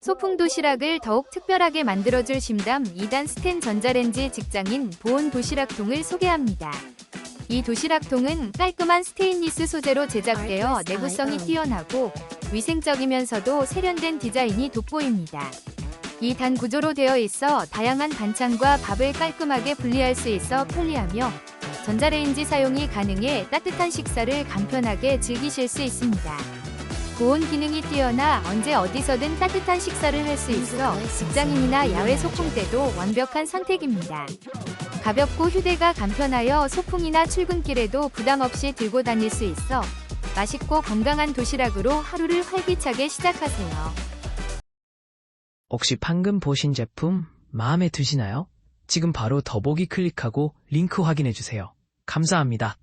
소풍 도시락을 더욱 특별하게 만들어줄 심담 2단 스텐 전자레인지 직장인 보온 도시락통을 소개합니다. 이 도시락통은 깔끔한 스테인리스 소재로 제작되어 내구성이 뛰어나고 위생적이면서도 세련된 디자인이 돋보입니다. 이 단 구조로 되어 있어 다양한 반찬과 밥을 깔끔하게 분리할 수 있어 편리하며 전자레인지 사용이 가능해 따뜻한 식사를 간편하게 즐기실 수 있습니다. 보온 기능이 뛰어나 언제 어디서든 따뜻한 식사를 할 수 있어 직장인이나 야외 소풍 때도 완벽한 선택입니다. 가볍고 휴대가 간편하여 소풍이나 출근길에도 부담 없이 들고 다닐 수 있어 맛있고 건강한 도시락으로 하루를 활기차게 시작하세요. 혹시 방금 보신 제품 마음에 드시나요? 지금 바로 더보기 클릭하고 링크 확인해 주세요. 감사합니다.